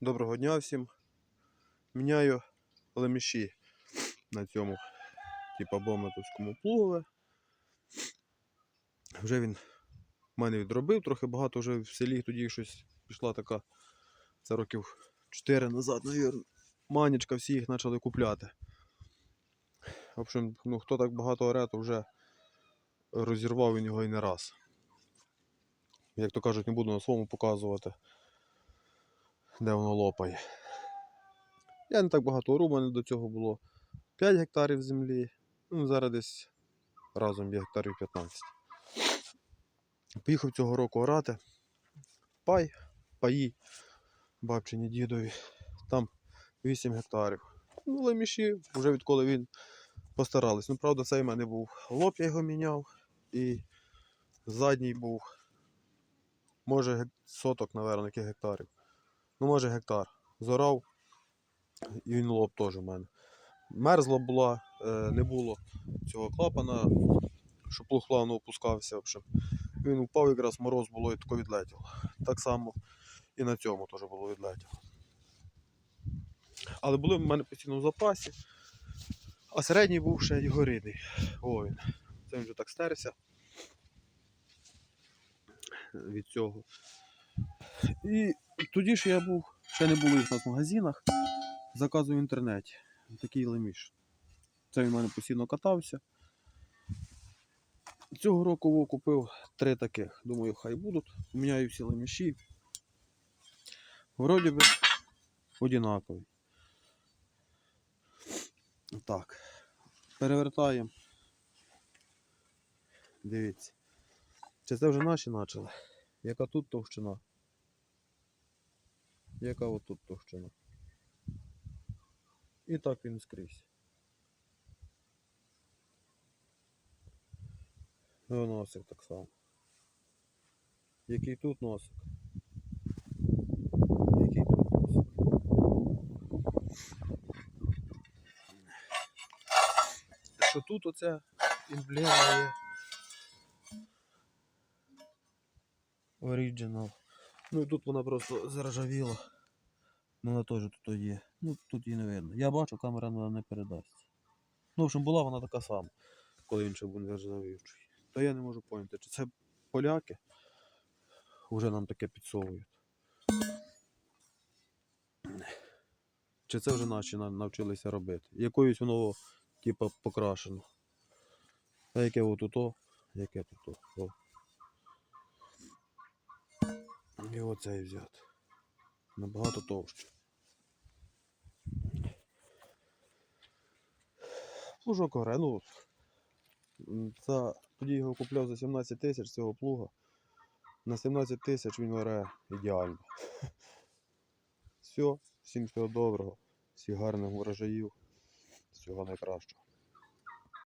Доброго дня всім. Міняю леміші на цьому, типа бометовському плугове. Вже він в мене відробив, трохи багато вже в селі тоді щось пішла така. Це років 4 назад, навірно. Манічка, всі їх почали купляти. В общем, ну хто так багато оре, то вже розірвав він його і не раз. Як то кажуть, не буду на своєму показувати, де воно лопає. Я не так багато мене до цього було 5 гектарів землі. Ну, зараз десь разом є гектарів 15. Поїхав цього року орати. Пай, паї бабчині дідові. Там 8 гектарів. Ну, леміші, вже відколи він постарались. Ну, правда, цей в мене був лоб, я його міняв. І задній був, може, соток, яких гектарів. Ну, може, гектар. Зорав, і він лоб теж у мене. Мерзла була, е, не було цього клапана, щоб плуг плавно опускався. В общем. Він упав якраз мороз було і тако відлетіло. Так само і на цьому теж було відлетіло. Але були в мене постійно в запасі. А середній був ще його рідний. О, він. Це він вже так стерся від цього. І тоді ж я був, ще не було їх в магазинах, заказую в інтернеті. Такий леміш. Це він в мене постійно катався. Цього року купив три таких. Думаю, хай будуть. Міняю всі леміші. Вроді би одинакові. Так. Перевертаємо. Дивіться. Чи це вже наші почали? Яка тут товщина? Яка отут товщина? І так він скрізь. Ну, носик так само. Який тут носик? Який тут носик? Що тут оця емблема є? Original. Ну і тут вона просто заржавіла. Ну, Вона теж тут є. Ну тут її не видно. Я бачу, камера вона не передасть. Ну, в общем, була вона така сама, коли ще був нержавіючий. Та я не можу поняти, чи це поляки вже нам таке підсовують. Чи це вже наші навчилися робити? Якоюсь воно, типа, покрашено. А яке отуто, яке тут. І оцей взяти. Набагато товще. Плужок ну. За, тоді його купляв за 17 тисяч цього плуга. На 17 тисяч він оре ідеально. Все, всім всього доброго, всіх гарних урожаїв, всього найкращого.